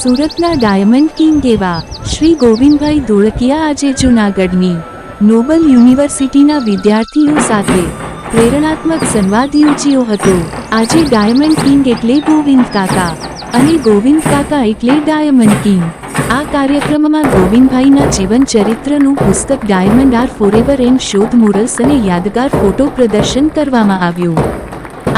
સુરતના diamond king એવા શ્રી ગોવિંદભાઈ ધોળકિયા આજે જૂનાગઢની નોબલ યુનિવર્સિટીના વિદ્યાર્થીઓ સાથે પ્રેરણાત્મક સંવાદ યોજ્યો હતો. આજે ડાયમંડ કિંગ એટલે ગોવિંદ કાકા અને ગોવિંદ કાકા એટલે ડાયમંડ કિંગ. આ કાર્યક્રમમાં ગોવિંદભાઈના જીવન ચરિત્રનું પુસ્તક ડાયમંડ આર ફોરેવર એન્ડ શોધ મુરલ્સ અને યાદગાર ફોટો પ્રદર્શન કરવામાં આવ્યું.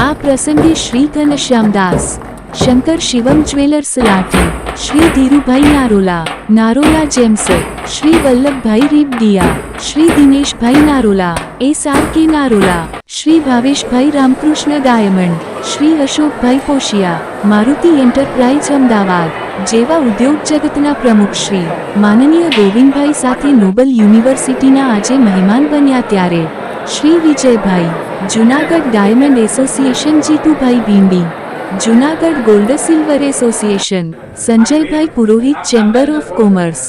આ પ્રસંગે Shri Ghanshyamdas Shankar Shivam jewellers Lathi, Shri Dhirubhai Narola Narola gems, Shri Vallabhbhai Ribadiya Shri Dineshbhai Narola, S R K Narola, Shri Bhaveshbhai Ramkrishna diamond, Shri Ashokbhai Poshiya, Maruti enterprise Ahmedabad, જેવા ઉદ્યોગ જગતના પ્રમુખ શ્રી, માનનીય ગોવિંદભાઈ સાથે Nobel યુનિવર્સિટીના આજે મહેમાન બન્યા ત્યારે, Shri Vijaybhai, Junagadh diamond association Jitubhai Bhindi Junagadh gold silver association, Sanjaybhai Purohit, chamber of commerce,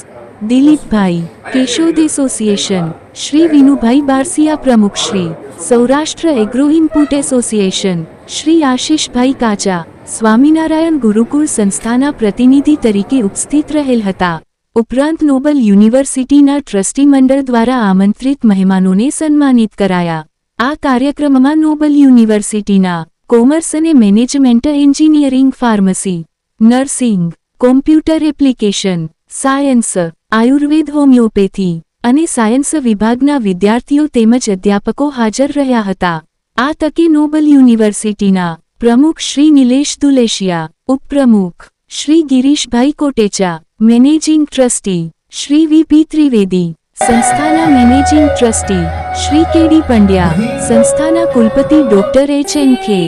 Dilipbhai, Keshod association, Shri Vinubhai Barsiya પ્રમુખ Shri, Saurashtra agro input association, Shri Ashishbhai Kacha, Swaminarayan Gurukul સંસ્થાના પ્રતિનિધિ તરીકે ઉપસ્થિત રહેલ હતા. ઉપરાંત Nobel યુનિવર્સિટીના trustee મંડળ દ્વારા આમંત્રિત મહેમાનોને સન્માનિત કરાયા. આ કાર્યક્રમમાં નોબલ યુનિવર્સિટીના કોમર્સ અને management engineering pharmacy, nursing, computer application, science, Ayurveda, homeopathy અને સાયન્સ વિભાગના વિદ્યાર્થીઓ તેમજ અધ્યાપકો હાજર રહ્યા હતા. આ તકે નોબલ યુનિવર્સિટીના પ્રમુખ શ્રી નિલેશ દુલેશિયા, ઉપપ્રમુખ Shri Girishbhai Kotecha, managing trustee Shri VP Trivedi સંસ્થાના managing trustee Shri KD Pandya, સંસ્થાના કુલપતિ ડોક્ટર એચ એન ખે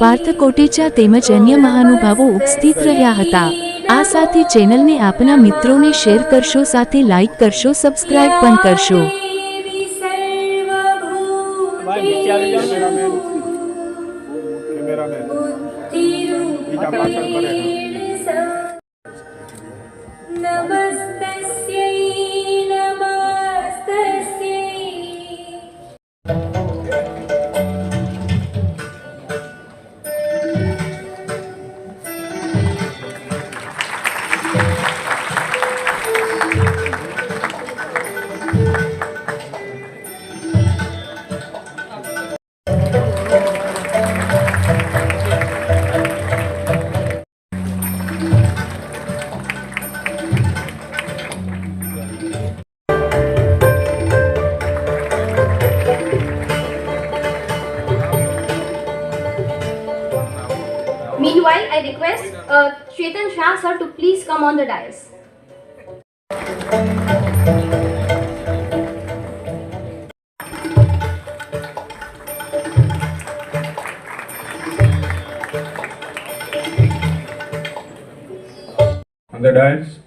પાર્થ કોટેચા તેમજ અન્ય મહાનુભાવો ઉપસ્થિત રહ્યા હતા. આ સાથે ચેનલને આપના મિત્રોને શેર કરશો, સાથે લાઇક કરશો, સબસ્ક્રાઇબ પણ કરશો. Meanwhile, I request uh, Chetan Shah sir to please come on the dais. on the dais,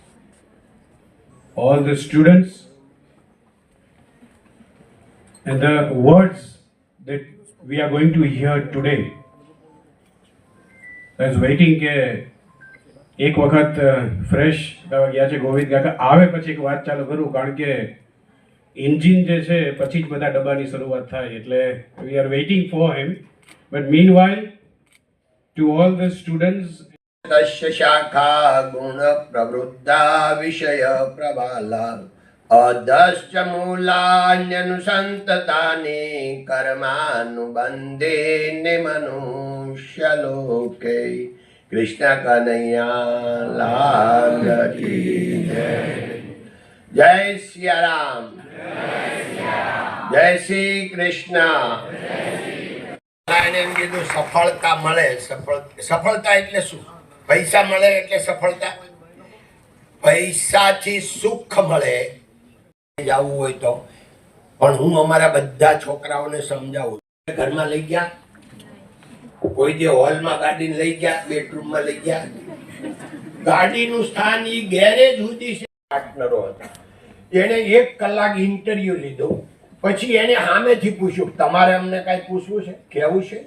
all the students, and the words that we are going to hear today. As waiting કે એક વખત fresh ગયા છે ગોવિંદ કાકા. આવે પછી એક વાત ચાલુ કરું, કારણ કે એન્જિન જે છે, પછી જ બધા ડબ્બાની શરૂઆત થાય. એટલે we are waiting for him but meanwhile to all the students શાખા ગુણ પ્રવૃદ્ધા વિષય પ્રબાલા અદશ્ચ મૂલાન્યનુસંતતાને કર્માનુબંધે ને મનુષ્ય લોકે કૃષ્ણ કનૈયા લાલ જય શ્રી રામ જય શ્રી કૃષ્ણ એમ કીધું સફળતા મળે સફળ સફળતા એટલે શું પૈસા મળે એટલે સફળતા પૈસાથી સુખ મળે જવું હોય તો. પણ હું અમારા બધા છોકરાઓને સમજાવું. ઘરમાં લઈ ગયા? કોઈ જે હોલમાં ગાડીને લઈ ગયા? બેડરૂમમાં લઈ ગયા? ગાડીનું સ્થાન એ ગેરેજ સુધી છે. પાર્ટનરો હતા. એને એક કલાક ઇન્ટરવ્યુ લીધો. પછી એને સામેથી પૂછ્યું, તમારે અમને કાંઈ પૂછવું છે? કહેવું છે?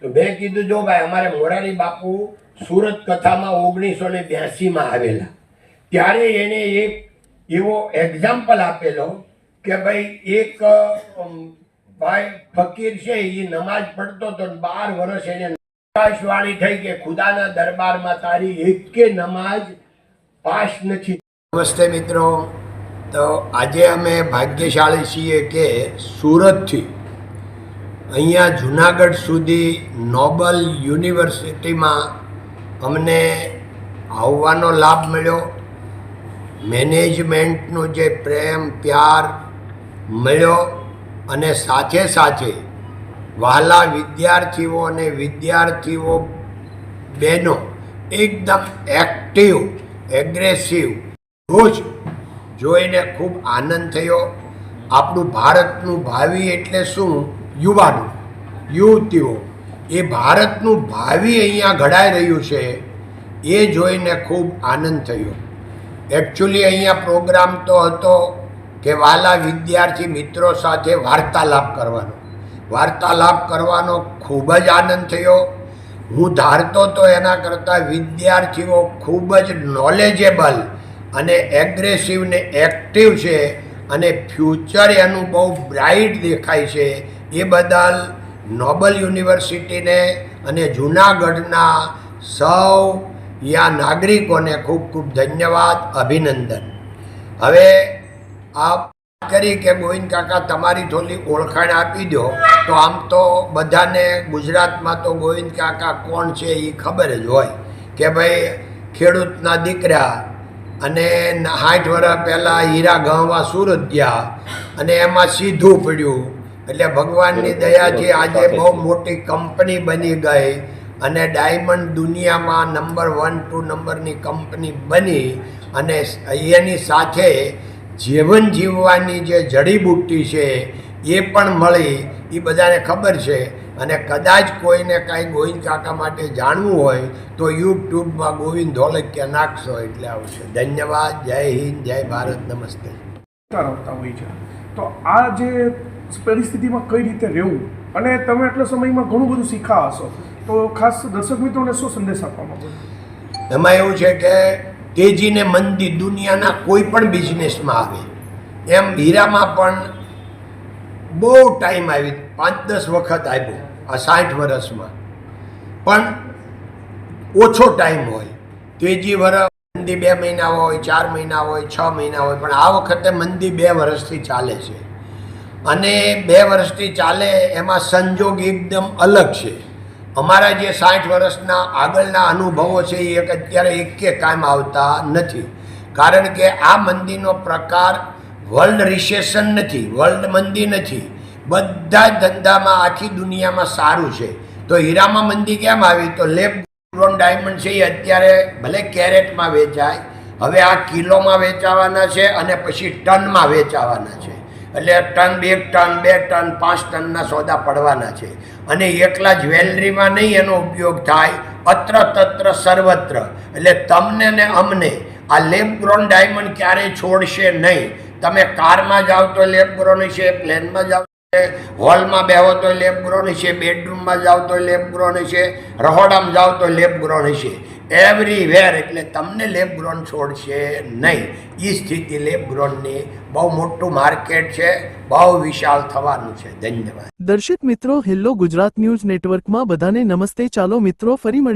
તો મેં કીધું, જો ભાઈ, અમારે મોરારી બાપુ સુરત કથામાં ઓગણીસો ને બ્યાસીમાં આવેલા. ત્યારે એને એક એવો એક્ઝામ્પલ આપેલો કે ભાઈ એક ભાઈ ફકીર છે એ નમાજ પડતો તો બાર વર્ષ એને આકાશવાણી થઈ કે ખુદાના દરબારમાં તારી એકે નમાજ પાસ નથી. નમસ્તે મિત્રો. તો આજે અમે ભાગ્યશાળી છીએ કે સુરતથી. અહીંયા જુનાગઢ સુધી નોબલ યુનિવર્સિટીમાં અમને આવવાનો લાભ મળ્યો. મેનેજમેન્ટનો જે પ્રેમ, પ્યાર મળ્યો અને સાથે સાથે વહાલા વિદ્યાર્થીઓ અને વિદ્યાર્થીઓ બહેનો એકદમ એક્ટિવ એગ્રેસિવ રોજ જોઈને ખૂબ આનંદ થયો. આપણું ભારતનું ભાવિ એટલે શું? યુવાનો, યુવતીઓ. એ ભારતનું ભાવિ અહીંયા ઘડાઈ રહ્યું છે. એ જોઈને ખૂબ આનંદ થયો. એકચ્યુઅલી અહીંયા પ્રોગ્રામ તો હતો કે વાલા વિદ્યાર્થી મિત્રો સાથે વાર્તાલાપ કરવાનો. વાર્તાલાપ કરવાનો ખૂબ જ આનંદ થયો. હું ધારતો તો એના કરતાં વિદ્યાર્થીઓ ખૂબ જ નોલેજેબલ અને એગ્રેસિવ ને એક્ટિવ છે અને ફ્યુચર એનું બહુ બ્રાઇટ દેખાય છે. એ બદલ નોબલ યુનિવર્સિટીને અને જૂનાગઢના સૌ યા નાગરિકોને ખૂબ ખૂબ ધન્યવાદ અભિનંદન. હવે આપ કરી કે ગોવિંદ કાકા તમારી થોડી ઓળખાણ આપી દો તો આમ તો બધાને ગુજરાતમાં તો ગોવિંદ કાકા કોણ છે એ ખબર જ હોય કે ભાઈ ખેડૂતના દીકરા અને સાઠ વર્ષ પહેલાં હીરા ગહવા સુરત ગયા અને એમાં સીધું પડ્યું. એટલે ભગવાનની દયાથી આજે બહુ મોટી કંપની બની ગઈ. અને ડાયમંડ દુનિયામાં નંબર વન ટુ નંબરની કંપની બની અને એની સાથે જીવન જીવવાની જે જડીબુટ્ટી છે એ પણ મળી, એ બધાને ખબર છે. અને કદાચ કોઈને કાંઈ ગોવિંદ કાકા માટે જાણવું હોય તો યુટ્યુબમાં ગોવિંદ ધોલકિયા નાખશો એટલે આવશે. ધન્યવાદ, જય હિન્દ, જય ભારત, નમસ્તે. તો આ જે પરિસ્થિતિમાં કઈ રીતે રહેવું? અને તમે એટલા સમયમાં ઘણું બધું શીખા હશો. તો ખાસ દર્શક મિત્રોને શું સંદેશ આપવા માંગો એમાં એવું છે કે તેજીને મંદી દુનિયાના કોઈ પણ બિઝનેસમાં આવે. એમ હીરામાં પણ બહુ ટાઈમ આવી પાંચ દસ વખત આવ્યો આ સાઠ વર્ષમાં. પણ ઓછો ટાઈમ હોય. તેજી વર્ષ મંદી બે મહિના હોય, ચાર મહિના હોય, છ મહિના હોય, પણ આ વખતે મંદી બે વર્ષથી ચાલે છે. અને બે વર્ષથી ચાલે, એમાં સંજોગ એકદમ અલગ છે. અમારા જે સાઠ વર્ષના આગળના અનુભવો છે એ અત્યારે એકે કામ આવતા નથી. કારણ કે આ મંદીનો પ્રકાર વર્લ્ડ રિસેશન નથી, વર્લ્ડ મંદી નથી. બધા જ ધંધામાં આખી દુનિયામાં સારું છે. તો હીરામાં મંદી કેમ આવી? તો લેબ ગ્રોન ડાયમંડ છે એ અત્યારે ભલે કેરેટમાં વેચાય, હવે આ કિલોમાં વેચાવાના છે અને પછી ટનમાં વેચાવાના છે. એટલે ટન બે ટન બે ટન, પાંચ ટનના સોદા પડવાના છે. અને એકલા જ્વેલરીમાં નહીં એનો ઉપયોગ થાય અત્ર તત્ર સર્વત્ર. એટલે તમને ને અમને આ લેબ ડાયમંડ ક્યારેય છોડશે નહીં. તમે કારમાં જાઓ તો લેબ છે પ્લેનમાં જાઓ હોલમાં બેહો તો લેબ ગ્રોન હશે બેડરૂમમાં જાઓ તો લેબ ગ્રોન હશે રહોડામાં જાઓ તો લેબ ગ્રોન હશે એવરીવેર એટલે તમને લેબ ગ્રોન છોડશે નહીં. એ સ્થિતિ લેબ ગ્રોનની બહુ મોટું માર્કેટ છે, બહુ વિશાળ થવાનું છે. ધન્યવાદ. દર્શક મિત્રો હેલ્લો ગુજરાત ન્યૂઝ નેટવર્કમાં બધાને નમસ્તે. ચાલો મિત્રો, ફરી મળી